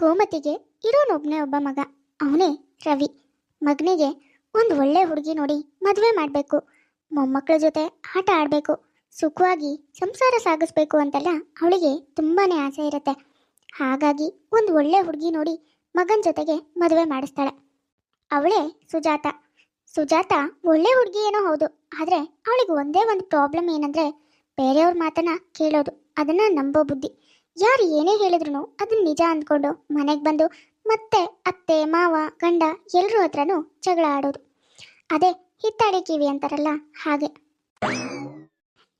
ಗೋಮತಿಗೆ ಇರೋನೊಬ್ಬನೇ ಒಬ್ಬ ಮಗ. ಅವನೇ ರವಿ. ಮಗನಿಗೆ ಒಂದು ಒಳ್ಳೆ ಹುಡುಗಿ ನೋಡಿ ಮದುವೆ ಮಾಡಬೇಕು. ಮೊಮ್ಮಕ್ಕಳ ಜೊತೆ ಆಟ ಆಡಬೇಕು. ಸುಖವಾಗಿ ಸಂಸಾರ ಸಾಗಿಸ್ಬೇಕು ಅಂತೆಲ್ಲ ಅವಳಿಗೆ ತುಂಬಾನೇ ಆಸೆ ಇರುತ್ತೆ. ಹಾಗಾಗಿ ಒಂದು ಒಳ್ಳೆ ಹುಡುಗಿ ನೋಡಿ ಮಗನ ಜೊತೆಗೆ ಮದುವೆ ಮಾಡಿಸ್ತಾಳೆ. ಅವಳೇ ಸುಜಾತ. ಸುಜಾತ ಒಳ್ಳೆ ಹುಡುಗಿ ಏನೋ ಹೌದು. ಆದರೆ ಅವಳಿಗೆ ಒಂದೇ ಒಂದು ಪ್ರಾಬ್ಲಮ್ ಏನಂದ್ರೆ ಬೇರೆಯವ್ರ ಮಾತನ್ನ ಕೇಳೋದು. ಅದನ್ನ ನಂಬೋ ಬುದ್ಧಿ. ಯಾರು ಏನೇ ಹೇಳಿದ್ರು ಅದನ್ನ ನಿಜ ಅಂದ್ಕೊಂಡು ಮನೆಗೆ ಬಂದು ಮತ್ತೆ ಅತ್ತೆ, ಮಾವ, ಗಂಡ ಎಲ್ಲರೂ ಹತ್ರನೂ ಜಗಳ ಆಡೋದು. ಅದೇ ಹಿತ್ತಾಡಿ ಕಿವಿ ಅಂತಾರಲ್ಲ ಹಾಗೆ.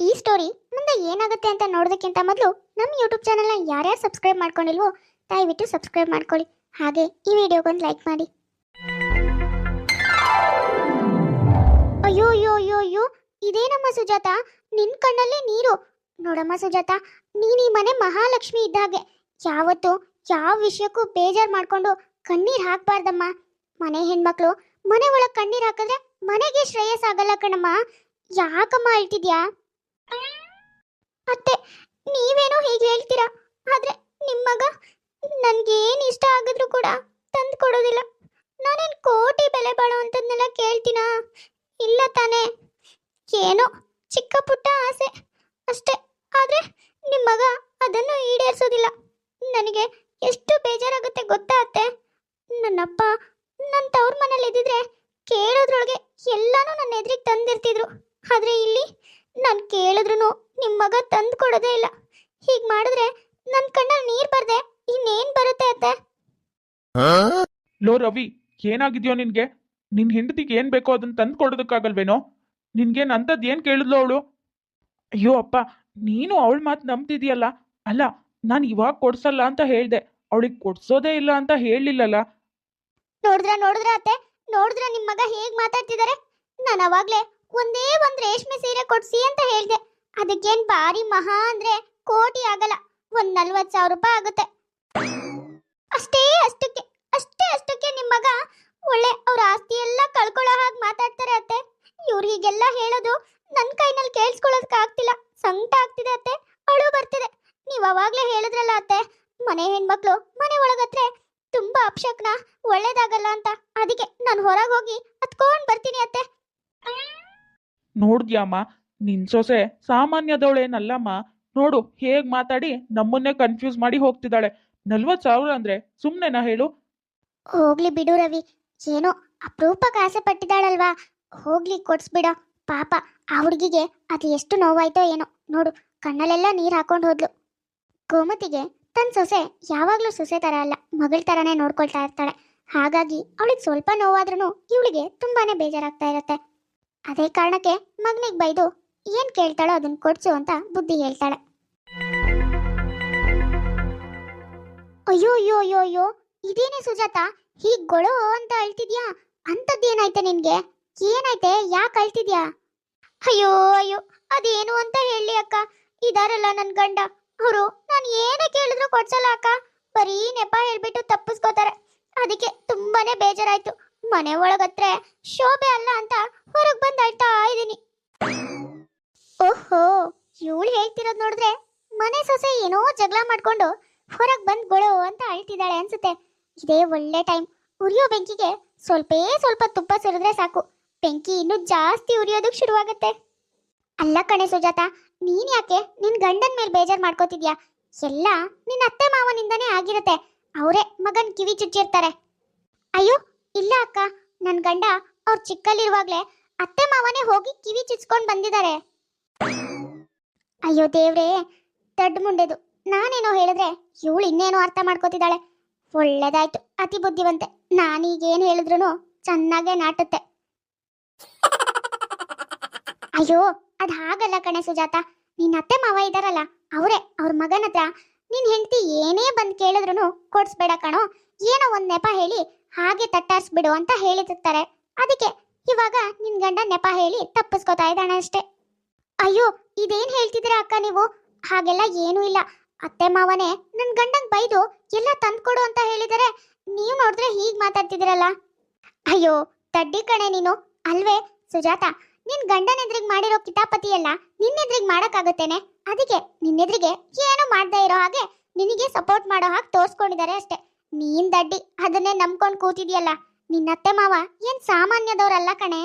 ಈ ಸ್ಟೋರಿ ಮುಂದೆ ಏನಾಗುತ್ತೆ ಅಂತ ನೋಡೋದಕ್ಕಿಂತ ಮೊದಲು ನಮ್ಮ ಯೂಟ್ಯೂಬ್ ಚಾನಲ್ನ ಯಾರ್ಯಾರು ಸಬ್ಸ್ಕ್ರೈಬ್ ಮಾಡ್ಕೊಂಡಿಲ್ವೋ ದಯವಿಟ್ಟು ಸಬ್ಸ್ಕ್ರೈಬ್ ಮಾಡ್ಕೊಳ್ಳಿ. ಹಾಗೆ ಈ ವಿಡಿಯೋಗೊಂದು ಲೈಕ್ ಮಾಡಿ. ಅಯ್ಯೋ ಅಯ್ಯೋ ಅಯ್ಯೋ ಅಯ್ಯೋ ಇದೇನಮ್ಮ ಸುಜಾತ. ನಿನ್ ಕಣ್ಣಲ್ಲೇ ನೀರು. ನೋಡಮ್ಮ ಸುಜಾತ, ನೀನ್ ಈ ಮನೆ ಮಹಾಲಕ್ಷ್ಮಿ ಇದ್ದಾಗೆ. ಯಾವತ್ತು ಯಾವ ವಿಷಯಕ್ಕೂ ಬೇಜಾರ್ ಮಾಡ್ಕೊಂಡು ಕಣ್ಣೀರ್ ಹಾಕ್ಬಾರ್ದಮ್ಮ. ಮನೆ ಹೆಣ್ಮಕ್ಳು, ಮನೆ ಒಳಗೆ ಕಣ್ಣೀರ್ ಹಾಕಿದ್ರೆ ಮನೆಗೆ ಶ್ರೇಯಸ್ ಆಗಲ್ಲ ಕಣಮ್ಮ. ಯಾಕಮ್ಮ ಹೇಳ್ತಿದ್ಯಾ ಅತ್ತೆ, ನೀವೇನೋ ಹೀಗೆ ಹೇಳ್ತೀರಾ? ಆದ್ರೆ ನಿಮ್ಮ ಮಗ ನನ್ಗೇನು ಇಷ್ಟ ಆಗಿದ್ರು ಕೂಡ ತಂದು ಕೊಡೋದಿಲ್ಲ. ನಾನೇನ್ ಕೋಟಿ ಬೆಲೆ ಬಾಳೋ ಅಂತದ್ನೆಲ್ಲ ಕೇಳ್ತೀನಾ? ಇಲ್ಲ ತಾನೇ. ಏನೋ ಚಿಕ್ಕ ಪುಟ್ಟ ಆಸೆ. ಅಷ್ಟೇ. ಆದ್ರೆ ನಿಮ್ಮ ಮಗ ಅದನ್ನು ಈಡೇರಿಸೋದಿಲ್ಲ. ನನಗೆ ಎಷ್ಟು ಬೇಜಾರಾಗುತ್ತೆ ಗೊತ್ತಾ ಅತ್ತೆ? ನನ್ನಪ್ಪ ನನ್ನ ತವ್ರ ಮನೇಲಿ ಇದ್ದಿದ್ರೆ ಕೇಳೋದ್ರೊಳಗೆ ಎಲ್ಲಾನು ನನ್ನ ಎದುರಿಗೆ ತಂದಿರ್ತಿದ್ರು. ಆದ್ರೆ ಇಲ್ಲಿ ನಾನು ಕೇಳಿದ್ರು ನಿಮ್ಮ ಮಗ ತಂದು ಕೊಡೋದೇ ಇಲ್ಲ. ಹೀಗೆ ಮಾಡಿದ್ರೆ ನನ್ನ ಕಣ್ಣಲ್ಲಿ ನೀರು ಬರ್ದೆ ಇನ್ನೇನ್ ಬರುತ್ತೆ ಅತ್ತೆ? ಲೋ ರವಿ ಏನಾಗಿದ್ಯೋ ನಿನ್ಗೆ? ನಿನ್ ಹೆಂಡತಿಗೆ ಏನ್ ಬೇಕೋ ಅದನ್ನ ತಂದು ಕೊಡೋದಕ್ಕಾಗಲ್ವೇನೋ? ನಿನ್ಗೇನ್ ಅಂತದ್ ಏನ್ ಕೇಳಿದ್ಲು ಅವಳು? ಅಯ್ಯೋ ಅಪ್ಪ ನೀನು ಅವಳ ಮಾತು ನಂಬ್ತಿದ್ಯಲ್ಲ? ಅಲ್ಲ, ನಾನು ಇವಾಗ ಕೊಡ್ಸಲ್ಲ ಅಂತ ಹೇಳ್ದೆ. ಅವಳಿಗೆ ಕೊಡ್ಸೋದೇ ಇಲ್ಲ ಅಂತ ಹೇಳಿಲ್ಲಲ್ಲ? ನೋಡಿದ್ರ ನೋಡಿದ್ರ ಅತ್ತೆ? ನೋಡಿದ್ರ ನಿಮ್ ಮಗ ಹೇಗ್ ಮಾತಾಡ್ತಿದಾರೆ? ನಾನು ಅವಾಗ್ಲೇ ಒಂದೇ ಒಂದ್ ರೇಷ್ಮೆ ಸೀರೆ ಕೊಡ್ಸಿ ಅಂತ ಹೇಳ್ದೆ. ಅದಕ್ಕೇನ್ ಭಾರಿ ಮಹಾ ಅಂದ್ರೆ ಕೋಟಿ ಆಗಲ್ಲ. ಒಂದ್ ನಲ್ವತ್ ಸಾವಿರ ರೂಪಾಯಿ ಆಗುತ್ತೆ. ಅಷ್ಟೇ ಅಷ್ಟಕ್ಕೆ ಅಷ್ಟೇ ಅಷ್ಟಕ್ಕೆ ನಿಮ್ ಮಗ ಒಳ್ಳೆ ಅವ್ರ ಆಸ್ತಿ ಎಲ್ಲ ಕಳ್ಕೊಳ್ಳೋ ಹಾಗೆ ಮಾತಾಡ್ತಾರೆ ಅತ್ತೆ ಇವ್ರಿಗೆಲ್ಲ ಹೇಳೋದು ನನ್ ಕೈನಲ್ಲಿ ಕೇಳಿಸ್ಕೊಳ್ಳೋದಕ್ಕೆ ಆಗ್ತಿಲ್ಲ ಸಂಕಟ ಆಗ್ತಿದೆ ಅತ್ತೆ ಅಳು ಬರ್ತಿದೆ ನೀವ್ ಅವಾಗ್ಲೇ ಹೇಳಿದ್ರಲ್ಲ ಅತ್ತೆ ಮನೆ ಹೆಣ್ಮಕ್ಳು ಮನೆ ಒಳಗತ್ರೆ ತುಂಬಾ ಅಪಶಕ್ನ ಒಳ್ಳೇದಾಗಲ್ಲ ಅಂತ ಅದಕ್ಕೆ ನಾನು ಹೊರಗೆ ಹೋಗಿ ಹತ್ಕೊಂಡ್ ಬರ್ತೀನಿ ಅತ್ತೆ ನೋಡ್ದ್ಯಾಮ್ಮ? ನಿನ್ ಸೊಸೆ ಸಾಮಾನ್ಯದವಳೇನಲ್ಲಮ್ಮ? ನೋಡು, ಹೇಗ್ ಮಾತಾಡಿ ನಮ್ಮನ್ನೇ ಕನ್ಫ್ಯೂಸ್ ಮಾಡಿ ಹೋಗ್ತಿದ್ದಾಳೆ. ನಲ್ವತ್ ಸಾವಿರ ಅಂದ್ರೆ ಸುಮ್ನೆನಾ ಹೇಳು? ಹೋಗ್ಲಿ ಬಿಡು ರವಿ. ಏನೋ ಅಪರೂಪಕ್ಕೆ ಆಸೆ ಪಟ್ಟಿದ್ದಾಳಲ್ವಾ? ಹೋಗ್ಲಿ, ಕೊಡ್ಸ್ಬಿಡ. ಪಾಪ, ಆ ಹುಡುಗಿಗೆ ಅದು ಎಷ್ಟು ನೋವಾಯ್ತೋ ಏನೋ. ನೋಡು, ಕಣ್ಣಲ್ಲೆಲ್ಲ ನೀರು ಹಾಕೊಂಡು ಹೋದ್ಲು. ಗೋಮತಿಗೆ ತನ್ನ ಸೊಸೆ ಯಾವಾಗಲೂ ಸೊಸೆ ತರ ಅಲ್ಲ. ಮಗಳ ಥರನೇ ನೋಡ್ಕೊಳ್ತಾ ಇರ್ತಾಳೆ. ಹಾಗಾಗಿ ಅವಳಿಗೆ ಸ್ವಲ್ಪ ನೋವಾದ್ರೂ ಇವಳಿಗೆ ತುಂಬಾನೇ ಬೇಜಾರಾಗ್ತಾ ಇರತ್ತೆ. ಅದೇ ಕಾರಣಕ್ಕೆ ಮಗನಿಗೆ ಬೈದು ಏನ್ ಕೇಳ್ತಾಳೋ ಅದನ್ನ ಕೊಡ್ಸು ಅಂತ ಬುದ್ಧಿ ಹೇಳ್ತಾಳೆ. ಅಯ್ಯೋ ಅಯ್ಯೋ ಅಯ್ಯೋ ಅಯ್ಯೋ, ಇದೇನೇ ಸುಜಾತ, ಹೀಗ್ ಗೊಳೋ ಅಂತ ಅಳ್ತಿದ್ಯಾ? ಅಂತದ್ದೇನಾಯ್ತೆ ನಿನ್ಗೆ? ಏನಾಯ್ತೆ? ಯಾಕೆ ಅಳ್ತಿದ್ಯಾ? ಅಯ್ಯೋ ಅಯ್ಯೋ, ಅದೇನು ಅಂತ ಹೇಳಿ ಅಕ್ಕ. ಇದಾರಲ್ಲ ನನ್ ಗಂಡ. ಅವರು ನಾನು ಏನೇ ಕೇಳಿದ್ರು ಕೊಡ್ಸಲ್ಲ ಅಕ್ಕ. ಬರೀ ನೆಪ ಹೇಳ್ಬಿಟ್ಟು ತಪ್ಪಿಸ್ಕೋತಾರೆ. ಅದಕ್ಕೆ ತುಂಬಾನೇ ಬೇಜಾರಾಯ್ತು. ಮನೆ ಒಳಗತ್ರೆ ಶೋಭೆ ಅಲ್ಲ ಅಂತ ಇವಳು ಹೇಳ್ತಿರೋದ್ ನೋಡಿದ್ರೆ ಮನೆ ಸೊಸೆ ಏನೋ ಜಗಳ ಮಾಡ್ಕೊಂಡು ಹೊರಗೆ ಬಂದ್ ಗೊಳೋ ಅಂತ ಅಳ್ತಿದ್ದಾಳೆ ಅನ್ಸುತ್ತೆ. ಇದೇ ಒಳ್ಳೆ ಟೈಮ್. ಉರಿಯೋ ಬೆಂಕಿಗೆ ಸ್ವಲ್ಪೇ ಸ್ವಲ್ಪ ತುಪ್ಪ ಸುರಿದ್ರೆ ಸಾಕು. ಬೆಂಕಿ ಇನ್ನು ಜಾಸ್ತಿ ಉರಿಯೋದಕ್ಕೆ ಶುರುವಾಗುತ್ತೆ. ಅಲ್ಲ ಕಣೆ ಸುಜಾತ, ನೀನ್ ಯಾಕೆ ನಿನ್ ಗಂಡನ್ ಮೇಲೆ ಬೇಜಾರ್ ಮಾಡ್ಕೋತಿದ್ಯಾ? ಎಲ್ಲ ನಿನ್ ಅತ್ತೆ ಮಾವನಿಂದನೇ ಆಗಿರುತ್ತೆ. ಅವರೇ ಮಗನ್ ಕಿವಿ ಚುಚ್ಚಿರ್ತಾರೆ. ಅಯ್ಯೋ, ಇಲ್ಲ ಅಕ್ಕ. ನನ್ ಗಂಡ ಅವ್ರ ಚಿಕ್ಕಲ್ಲಿರುವಾಗ್ಲೇ ಅತ್ತೆ ಮಾವನೇ ಹೋಗಿ ಕಿವಿ ಚುಚ್ಕೊಂಡ್ ಬಂದಿದ್ದಾರೆ. ಅಯ್ಯೋ ದೇವ್ರೇ, ದೊಡ್ಡ ಮುಂಡೆದು. ನಾನೇನೋ ಹೇಳಿದ್ರೆ ಇವಳು ಇನ್ನೇನೋ ಅರ್ಥ ಮಾಡ್ಕೋತಿದ್ದಾಳೆ. ಒಳ್ಳೇದಾಯ್ತು, ಅತಿ ಬುದ್ಧಿವಂತೆ. ನಾನೀಗೇನು ಹೇಳಿದ್ರು ಚೆನ್ನಾಗೇ ನಾಟುತ್ತೆ. ಅಯ್ಯೋ, ಅದ್ ಹಾಗಲ್ಲ ಕಣೆ ಸುಜಾತ. ನಿನ್ ಅತ್ತೆ ಮಾವ ಇದಾರಲ್ಲ, ಅವರೇ, ಅವ್ರ ಮಗನ ಹತ್ರ ನಿನ್ ಹೆಂಡತಿ ಏನೇ ಬಂದ್ ಕೇಳಿದ್ರು ಕೊಡ್ಸ್ಬೇಡ ಕಣೋ. ಏನೋ ಒಂದ್ ನೆಪ ಹೇಳಿ ಹಾಗೆ ತಟ್ಟಾರಿಸ್ಬಿಡು ಅಂತ ಹೇಳಿರ್ತಾರೆ. ಅದಕ್ಕೆ ಇವಾಗ ನಿನ್ ಗಂಡ ನೆಪ ಹೇಳಿ ತಪ್ಪಿಸ್ಕೊತಾ ಇದ್ದಾನೆ ಅಷ್ಟೇ. ಅಯ್ಯೋ, ಇದೇನ್ ಹೇಳ್ತಿದ್ದೀರಾ ಅಕ್ಕ ನೀವು? ಹಾಗೆಲ್ಲ ಏನೂ ಇಲ್ಲ. ಅತ್ತೆ ಮಾವನೇ, ನನ್ ಗಂಡಂಗ್ ಬೈದು ಎಲ್ಲ ತಂದ್ಕೊಡು ಅಂತ ಹೇಳಿದರೆ ನೀವು ನೋಡಿದ್ರೆ ಹೀಗ್ ಮಾತಾಡ್ತಿದಿರಲ್ಲ ಅಯ್ಯೋ, ತಡ್ಡಿ ಕಣೆ ನೀನು. ಅಲ್ವೇ, ಸುಜಾತ, ನಿನ್ ಗಂಡನ ಎದ್ರಿಗೆ ಮಾಡಿರೋ ಕಿತಾಪತಿ ಎಲ್ಲ ನಿನ್ನೆದ್ರಿಗೆ ಮಾಡಕ್ಕಾಗುತ್ತೇನೆ? ಅದಕ್ಕೆ ನಿನ್ನೆದ್ರಿಗೆ ಏನು ಮಾಡ್ದೇ ಇರೋ ಹಾಗೆ ನಿನಗೆ ಸಪೋರ್ಟ್ ಮಾಡೋ ಹಾಗೆ ತೋರ್ಸ್ಕೊಂಡಿದ್ದಾರೆ ಅಷ್ಟೇ. ನೀನ್ ದಡ್ಡಿ, ಅದನ್ನೇ ನಂಬ್ಕೊಂಡು ಕೂತಿದ್ಯಲ್ಲ. ನಿನ್ನತ್ತೆ ಮಾವ ಏನ್ ಸಾಮಾನ್ಯದವ್ರಲ್ಲ ಕಣೆ?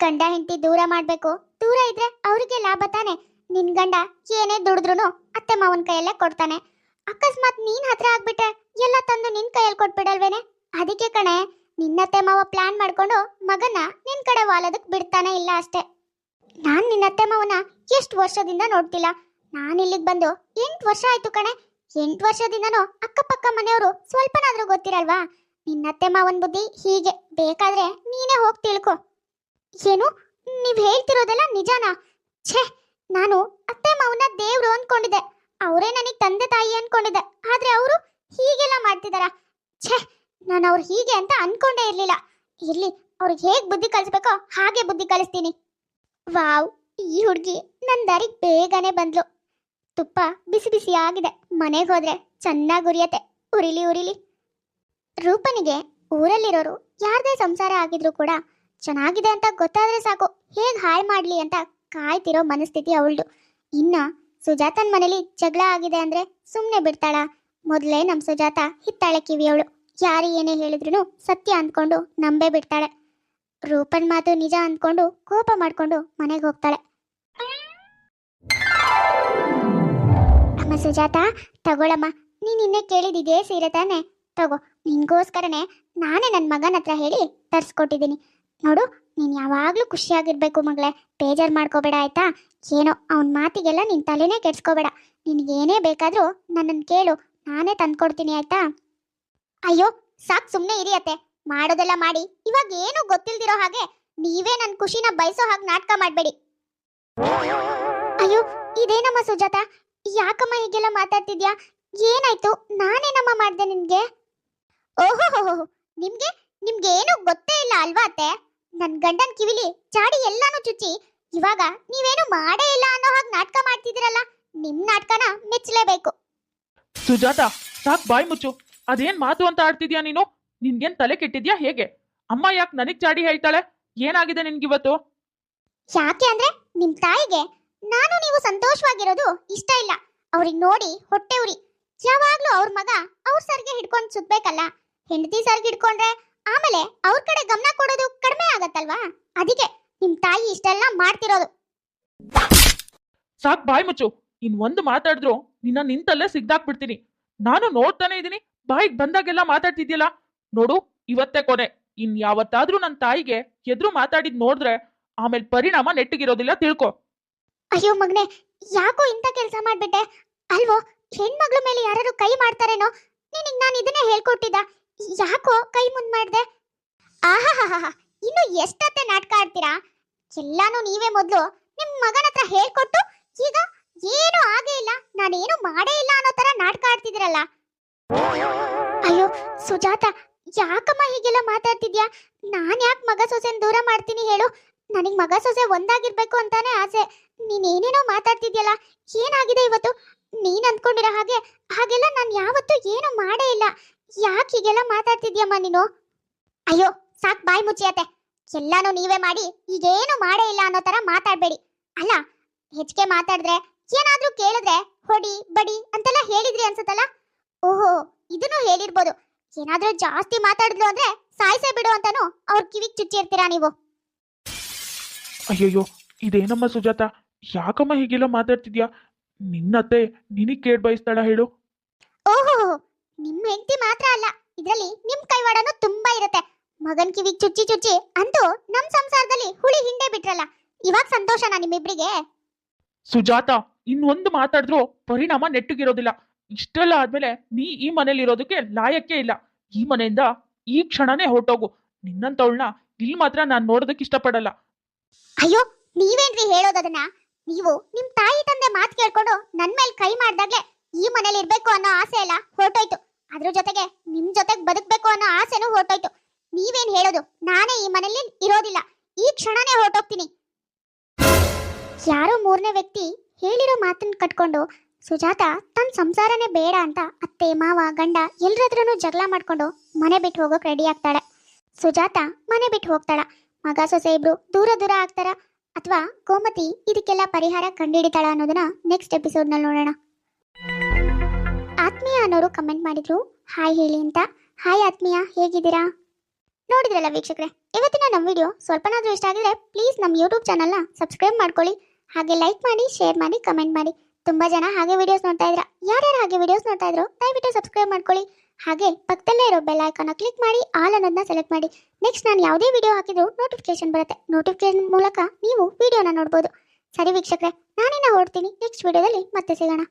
ಗಂಡ ಹೆಂಡತಿ ದೂರ ಮಾಡ್ಬೇಕು. ದೂರ ಇದ್ರೆ ಅವರಿಗೆ ಲಾಭ ತಾನೆ. ನಿನ್ ಗಂಡ ಏನೇ ದುಡಿದ್ರು ಅತ್ತೆ ಮಾವನ ಕೈಯಲ್ಲೇ ಕೊಡ್ತಾನೆ. ಅಕಸ್ಮಾತ್ ನೀನ್ ಹತ್ರ ಆಗ್ಬಿಟ್ರೆ ಎಲ್ಲ ತಂದು ನಿನ್ ಕೈಯಲ್ಲಿ ಕೊಟ್ಬಿಡಲ್ವೇನೆ? ಅದಕ್ಕೆ ಕಣೆ ನಿನ್ನತ್ತೆ ಮಾವ ಪ್ಲಾನ್ ಮಾಡ್ಕೊಂಡು ಮಗನ ನಿನ್ ಕಡೆ ವಾಲದಕ್ ಬಿಡ್ತಾನೆ ಇಲ್ಲ ಅಷ್ಟೇ. ನಾನ್ ನಿನ್ನತ್ತೆ ಮಾವನ ಎಷ್ಟು ವರ್ಷದಿಂದ ನೋಡ್ತಿಲ್ಲ. ನಾನ್ ಇಲ್ಲಿಗೆ ಬಂದು ಎಂಟು ವರ್ಷ ಆಯ್ತು ಕಣೆ. ಎಂಟು ವರ್ಷದಿಂದನೂ ಅಕ್ಕಪಕ್ಕ ಮನೆಯವರು ಸ್ವಲ್ಪನಾದ್ರೂ ಗೊತ್ತಿರಲ್ವಾ? ನಿನ್ನತ್ತೆ ಮಾವನ್ ಬುದ್ಧಿ ಹೀಗೆ ಬೇಕಾದ್ರೆ ನೀನೇ ಹೋಗಿ ತಿಳ್ಕೊ. ಏನು? ನೀವ್ ಹೇಳ್ತಿರೋದೆಲ್ಲ ನಿಜಾನಾ? ಛೇ, ನಾನು ಅತ್ತೆ ಮಾವನ ದೇವ್ರು ಅನ್ಕೊಂಡಿದ್ದೆ. ಅವರೇ ನನಗೆ ತಂದೆ ತಾಯಿ ಅನ್ಕೊಂಡಿದ್ದೆ. ಆದ್ರೆ ಅವರು ಹೀಗೆಲ್ಲ ಮಾಡ್ತಿದಾರ. ಛೇ, ನಾನು ಅವ್ರು ಹೀಗೆ ಅಂತ ಅನ್ಕೊಂಡೇ ಇರ್ಲಿಲ್ಲ. ಇರ್ಲಿ, ಅವ್ರಿಗೆ ಹೇಗ್ ಬುದ್ಧಿ ಕಲಿಸ್ಬೇಕೋ ಹಾಗೆ ಬುದ್ಧಿ ಕಲಿಸ್ತೀನಿ. ವಾವ್, ಈ ಹುಡುಗಿ ನನ್ ದಾರಿಗೆ ಬೇಗನೆ ಬಂದ್ಲು. ತುಪ್ಪ ಬಿಸಿ ಬಿಸಿ ಆಗಿದೆ. ಮನೆಗೆ ಹೋದ್ರೆ ಚೆನ್ನಾಗಿ ಉರಿಯತ್ತೆ. ಉರಿಲಿ ಉರಿಲಿ. ರೂಪನಿಗೆ ಊರಲ್ಲಿರೋರು ಯಾರದೇ ಸಂಸಾರ ಆಗಿದ್ರು ಕೂಡ ಚೆನ್ನಾಗಿದೆ ಅಂತ ಗೊತ್ತಾದ್ರೆ ಸಾಕು. ಹೇಗ್ ಹಾಯ್ ಮಾಡ್ಲಿ ಅಂತ ಕಾಯ್ತಿರೋ ಮನಸ್ಥಿತಿ ಅವಳ್ದು. ಇನ್ನ ಸುಜಾತನ್ ಮನೇಲಿ ಜಗಳ ಆಗಿದೆ ಅಂದ್ರೆ ಸುಮ್ನೆ ಬಿಡ್ತಾಳ. ಮೊದ್ಲೇ ನಮ್ ಸುಜಾತ ಹಿತ್ತಾಳೆ ಕಿವಿ ಅವಳು ಯಾರು ಏನೇ ಹೇಳಿದ್ರು ಸತ್ಯ ಅಂದ್ಕೊಂಡು ನಂಬೇ ಬಿಡ್ತಾಳೆ. ರೂಪನ್ ಮಾತು ನಿಜ ಅಂದ್ಕೊಂಡು ಕೋಪ ಮಾಡ್ಕೊಂಡು ಮನೆಗೆ ಹೋಗ್ತಾಳೆ. ಅಮ್ಮ ಸುಜಾತ, ತಗೊಳಮ್ಮ. ನೀನ್ ಇನ್ನೇ ಕೇಳಿದಿದೆ ಸೀರೆ ತಾನೆ. ತಗೋ, ನಿನ್ಗೋಸ್ಕರನೇ ನಾನೇ ನನ್ನ ಮಗನ ಹತ್ರ ಹೇಳಿ ತರ್ಸ್ಕೊಟ್ಟಿದ್ದೀನಿ. ನೋಡು ನೀನ್ ಯಾವಾಗ್ಲೂ ಖುಷಿಯಾಗಿರ್ಬೇಕು ಮಗಳೇ. ಬೇಜಾರ್ ಮಾಡ್ಕೋಬೇಡ, ಆಯ್ತಾ? ಏನೋ ಅವನ ಮಾತಿಗೆಲ್ಲ ನಿನ್ ತಲೆನೇ ಕೆಡ್ಸ್ಕೋಬೇಡ. ನಿನ್ಗೇನೇ ಬೇಕಾದ್ರೂ ನನ್ನನ್ನು ಕೇಳು. ನಾನೇ ತಂದ್ಕೊಡ್ತೀನಿ, ಆಯ್ತಾ? ಅಯ್ಯೋ, ಸಾಕ್ ಸುಮ್ನೆ ಇರಿಯತ್ತೆ ಮಾಡೋದೆಲ್ಲ ಮಾಡಿ. ಇವಾಗ ಏನು ಗೊತ್ತಿಲ್ದಿರೋ ಹಾಗೆ ನೀವೇ ನನ್ನ ಖುಷಿನ ಬಯಸೋ ಹಾಗೆ ನಾಟಕ ಮಾಡಬೇಡಿ. ಅಯ್ಯೋ, ಇದೇನಮ್ಮ ಸುಜಾತ? ಯಾಕಮ್ಮ ಹೀಗೆಲ್ಲ ಮಾತಾಡ್ತಿದ್ಯಾ? ಏನಾಯ್ತು? ನಾನೇನಮ್ಮ ಮಾಡ್ದೆ ನಿನ್ಗೆ? ಓಹೋ ನಿಮ್ಗೆ? ನಿಮ್ಗೆ ಏನು ಗೊತ್ತೇ ಇಲ್ಲ ಅಲ್ವಾ ಅತ್ತೆ? ನನ್ ಗಂಡನ್ ಕಿವಿಲಿ ಚಾಡಿ ಎಲ್ಲಾನು ಚುಚ್ಚಿ ಇವಾಗ ನೀವೇನು ಮಾಡೇ ಇಲ್ಲ ಅನ್ನೋ ಹಾಗೆ ನಾಟಕ ಮಾಡ್ತಿದ್ದೀರಲ್ಲ ನಿಮ್ ನಾಟಕನ ಮೆಚ್ಚಲೇಬೇಕು ಸುಜಾತ ಸಾಕ್ ಬಾಯ್ ಮುಚ್ಚು. ಅದೇನ್ ಮಾತು ಅಂತ ಆಡ್ತಿದ್ಯಾ ನೀನು? ನಿನ್ಗೇನ್ ತಲೆ ಕೆಟ್ಟಿದ್ಯಾ ಹೇಗೆ? ಅಮ್ಮ ಯಾಕೆ ನನಗ್ ಚಾಡಿ ಹೇಳ್ತಾಳೆ? ಏನಾಗಿದೆ ನಿನ್ಗಿವತ್ತು? ಯಾಕೆ ಅಂದ್ರೆ ನಿಮ್ ತಾಯಿಗೆ ನಾನು ನೀವು ಸಂತೋಷವಾಗಿರೋದು ಇಷ್ಟ ಇಲ್ಲ. ಅವ್ರಿಗೆ ನೋಡಿ ಹೊಟ್ಟೆ ಉರಿ. ಯಾವಾಗ್ಲೂ ಅವ್ರ ಮಗ ಅವ್ರ ಸರ್ಗೆ ಹಿಡ್ಕೊಂಡ್ ಸುತ್ಬೇಕಲ್ಲ. ಹೆಂಡತಿ ಸರ್ಗೆ ಹಿಡ್ಕೊಂಡ್ರೆ ಆಮೇಲೆ ಅವ್ರ ಕಡೆ ಗಮನ ಕೊಡೋದು ಕಡಿಮೆ ಆಗತ್ತಲ್ವಾ? ಅದಕ್ಕೆ ನಿಮ್ ತಾಯಿ ಇಷ್ಟೆಲ್ಲ ಮಾಡ್ತಿರೋದು. ಸಾಕ್ ಬಾಯ್ ಮುಚ್ಚು. ಇನ್ ಒಂದು ಮಾತಾಡಿದ್ರು ನಿನ್ನ ನಿಂತಲ್ಲೇ ಸಿಗ್ದಾಕ್ಬಿಡ್ತೀನಿ. ನಾನು ನೋಡ್ತಾನೆ ಇದೀನಿ ಬಾಯಿಗೆ ಬಂದಾಗೆಲ್ಲ ಮಾತಾಡ್ತಿದ್ಯಲ್ಲ? ನೋಡು ಇವತ್ತೇ ಕೊನೆ. ಇನ್ ಯಾವತ್ತಾದ್ರೂ ನನ್ನ ತಾಯಿಗೆ ಎದುರು ಮಾತಾಡಿದ್ ನೋಡಿದ್ರೆ ಆಮೇಲೆ ಪರಿಣಾಮ ನೆಟ್ಟಿಗಿರೋದಿಲ್ಲ ತಿಳ್ಕೊ. ಅಯ್ಯೋ ಮಗ್ನೆ ಯಾಕೋ ಇಂಥ ಕೆಲಸ ಮಾಡ್ಬಿಟ್ಟೆ? ಅಲ್ವೋ ಹೆಣ್ಮಗ್ಳ ಮೇಲೆ ಯಾರು ಕೈ ಮಾಡ್ತಾರೇನೋ? ನಿನಗ್ ನಾನು ಇದನ್ನೇ ಹೇಳ್ಕೊಟ್ಟಿದ್ದ. ಯಾಕೋ ಕೈ ಮುಂದ್ ಮಾಡ್ದೆ? ಆಹಾ ಇನ್ನು ಎಷ್ಟತ್ತೆ ನಾಟಕ ಆಡ್ತೀರಾ? ಎಲ್ಲಾನು ನೀವೇ ಮೊದ್ಲು ನಿಮ್ ಮಗನ ಹತ್ರ ಹೇಳ್ಕೊಟ್ಟು ಈಗ ಏನು ಆಗೇ ಇಲ್ಲ, ನಾನೇನು ಮಾಡೇ ಇಲ್ಲ ಅನ್ನೋ ತರ ನಾಟಕ ಆಡ್ತಿದಿರಲ್ಲ ಅಯ್ಯೋ, ಸುಜಾತ, ಯಾಕಮ್ಮ ಹೀಗೆಲ್ಲ ಮಾತಾಡ್ತಿದ್ಯಾ? ನಾನ್ ಯಾಕೆ ಮಗ ಸೊಸೆನ್ ದೂರ ಮಾಡ್ತೀನಿ ಹೇಳು? ನನಗ್ ಮಗ ಸೊಸೆ ಒಂದಾಗಿರ್ಬೇಕು ಅಂತಾನೆ ಆಸೆ. ನೀನೇನೇನೋ ಮಾತಾಡ್ತಿದ್ಯಲ್ಲ, ಏನಾಗಿದೆ ಇವತ್ತು? ನೀನ್ ಅಂದ್ಕೊಂಡಿರೋ ಹಾಗೆ, ಹಾಗೆಲ್ಲ ನಾನು ಯಾವತ್ತೂ ಏನು ಮಾಡೇ ಇಲ್ಲ. ಯಾಕೆ ಹೀಗೆಲ್ಲ ಮಾತಾಡ್ತಿದ್ಯಮ್ಮ ನೀನು? ಅಯ್ಯೋ, ಸಾಕ್ ಬಾಯಿ ಮುಚ್ಚಿಯತ್ತೆ. ಎಲ್ಲಾನು ನೀವೇ ಮಾಡಿ, ಈಗೇನು ಮಾಡೇ ಇಲ್ಲ ಅನ್ನೋ ತರ ಮಾತಾಡ್ಬೇಡಿ. ಅಲ್ಲ ಹೆಚ್ಚಿಗೆ ಮಾತಾಡಿದ್ರೆ, ಏನಾದ್ರೂ ಕೇಳಿದ್ರೆ, ಹೊಡಿ, ಬಡಿ ಅಂತೆಲ್ಲ ಹೇಳಿದ್ರಿ ಅನ್ಸುತ್ತಲ್ಲ? ಓಹೋ, ಇದನ್ನು ಹೇಳಿರ್ಬೋದು. ಏನಾದ್ರೂ ಜಾಸ್ತಿ ಮಾತಾಡಿದ್ಲು ಅಂದ್ರೆ ಸಾಯಿಸೇ ಬಿಡು ಅಂತಾನು ಅವ್ರ ಕಿವಿಗ್ ಚುಚ್ಚಿರ್ತೀರಾ ನೀವು? ಅಯ್ಯಯ್ಯೋ, ಇದೇನಮ್ಮ ಸುಜಾತ? ಯಾಕಮ್ಮ ಹೀಗೆಲ್ಲ ಮಾತಾಡ್ತಿದ್ಯಾ? ನಿನ್ನತ್ತೆ, ನಿನಗ್ ಕೇಡ್ ಬಯಸ್ತಾಳ ಹೇಳು. ನಿಮ್ ಹೆಂಡತಿ ಮಾತ್ರ ಅಲ್ಲ ಇದರಲ್ಲಿ ನಿಮ್ ಕೈವಾಡನು ತುಂಬಾ ಇರುತ್ತೆ. ಮಗನ್ ಕಿವಿ ಚುಚ್ಚಿ ಚುಚ್ಚಿ ಅಂತೂ ನಮ್ ಸಂಸಾರದಲ್ಲಿ ಹುಳಿ ಹಿಂಡೆ ಬಿಟ್ರಲ್ಲ ಇವಾಗ ಸಂತೋಷನಾ ನಿಮ್ಮಿಬ್ರಿಗೆ? ಸುಜಾತ ಇನ್ನೊಂದು ಮಾತಾಡಿದ್ರು ಪರಿಣಾಮ ನೆಟ್ಟಗಿರೋದಿಲ್ಲ. ಇಷ್ಟೆಲ್ಲ ಆದ್ಮೇಲೆ ನೀ ಈ ಮನೇಲಿ ಇರೋದಕ್ಕೆ ಲಾಯಕ್ಕೆ ಇಲ್ಲ. ಈ ಮನೆಯಿಂದ ಈ ಕ್ಷಣನೇ ಹೊರಟೋಗು. ನಿನ್ನಂತವಳನ್ನ ಇಲ್ಲಿ ಮಾತ್ರ ನಾನ್ ನೋಡೋದಕ್ಕೆ ಇಷ್ಟಪಡಲ್ಲ. ಅಯ್ಯೋ ನೀವೇನ್ರಿ ಹೇಳೋದನ್ನ ನೀವು ನಿಮ್ ತಾಯಿ ತಂದೆ ಮಾತು ಕೇಳ್ಕೊಂಡು ನನ್ ಮೇಲೆ ಕೈ ಮಾಡಿದಾಗ್ಲೆ ಈ ಮನೇಲಿ ಇರ್ಬೇಕು ಅನ್ನೋ ಆಸೆ ಎಲ್ಲ ಹೊರಟೋಯ್ತು. ಅದ್ರ ಜೊತೆಗೆ ನಿಮ್ ಜೊತೆಗ್ ಬದುಕ್ಬೇಕು ಅನ್ನೋ ಆಸೆನೂ ಹೊರಟೋಯ್ತು. ನೀವೇನ್ ಹೇಳೋದು? ನಾನೇ ಈ ಮನೇಲಿ ಇರೋದಿಲ್ಲ. ಈ ಕ್ಷಣನೇ ಹೊರಟೋಗ್ತೀನಿ. ಯಾರೋ ಮೂರನೇ ವ್ಯಕ್ತಿ ಹೇಳಿರೋ ಮಾತನ್ನ ಕಟ್ಕೊಂಡು, ಸುಜಾತ ತನ್ನ ಸಂಸಾರನೇ ಬೇಡ ಅಂತ ಅತ್ತೆ, ಮಾವ, ಗಂಡ ಎಲ್ರದ್ರೂ ಜಗಳ ಮಾಡ್ಕೊಂಡು ಮನೆ ಬಿಟ್ಟು ಹೋಗೋಕ್ ರೆಡಿ ಆಗ್ತಾಳೆ. ಸುಜಾತ ಮನೆ ಬಿಟ್ಟು ಹೋಗ್ತಾಳ. ಮಗ, ಸೊಸೆ ಇಬ್ರು ದೂರ ದೂರ ಆಗ್ತಾರ. ಅಥವಾ ಗೋಮತಿ ಇದಕ್ಕೆಲ್ಲ ಪರಿಹಾರ ಕಂಡುಹಿಡಿತಾಳ ಅನ್ನೋದನ್ನ ನೆಕ್ಸ್ಟ್ ಎಪಿಸೋಡ್ನಲ್ಲಿ ನೋಡೋಣ. ಅನ್ನೋರು ಕಮೆಂಟ್ ಮಾಡಿದ್ರು. ಹಾಯ್ ಹೇಳಿ ಅಂತ. ಹಾಯ್ ಆತ್ಮೀಯ, ಹೇಗಿದ್ದೀರಾ? ನೋಡಿದ್ರಲ್ಲ ವೀಕ್ಷಕರೇ, ಇವತ್ತಿನ ನಮ್ಮ ವಿಡಿಯೋ ಸ್ವಲ್ಪನಾದರೂ ಇಷ್ಟ ಆಗಿದ್ರೆ ಪ್ಲೀಸ್ ನಮ್ಮ ಯೂಟ್ಯೂಬ್ ಚಾನಲ್ನ ಸಬ್ಸ್ಕ್ರೈಬ್ ಮಾಡ್ಕೊಳ್ಳಿ. ಹಾಗೆ ಲೈಕ್ ಮಾಡಿ ಶೇರ್ ಮಾಡಿ ಕಮೆಂಟ್ ಮಾಡಿ. ತುಂಬಾ ಜನ ಹಾಗೆ ವಿಡಿಯೋಸ್ ನೋಡ್ತಾ ಇದ್ರ. ಯಾರ್ಯಾರು ಹಾಗೆ ವಿಡಿಯೋಸ್ ನೋಡ್ತಾ ಇದ್ರು, ದಯವಿಟ್ಟು ಸಬ್ಸ್ಕ್ರೈಬ್ ಮಾಡ್ಕೊಳ್ಳಿ. ಹಾಗೆ ಪಕ್ಕದಲ್ಲೇ ಇರೋ ಬೆಲ್ ಐಕಾನ ಕ್ಲಿಕ್ ಮಾಡಿ ಆಲ್ ಅನ್ನೋದನ್ನ ಸೆಲೆಕ್ಟ್ ಮಾಡಿ. ನೆಕ್ಸ್ಟ್ ನಾನು ಯಾವುದೇ ವಿಡಿಯೋ ಹಾಕಿದ್ರು ನೋಟಿಫಿಕೇಶನ್ ಬರುತ್ತೆ. ನೋಟಿಫಿಕೇಶನ್ ಮೂಲಕ ನೀವು ವಿಡಿಯೋನ ನೋಡ್ಬೋದು. ಸರಿ ವೀಕ್ಷಕರೇ ನಾನೇನ ಹೊರಡ್ತೀನಿ. ನೆಕ್ಸ್ಟ್ ವಿಡಿಯೋದಲ್ಲಿ ಮತ್ತೆ ಸಿಗೋಣ.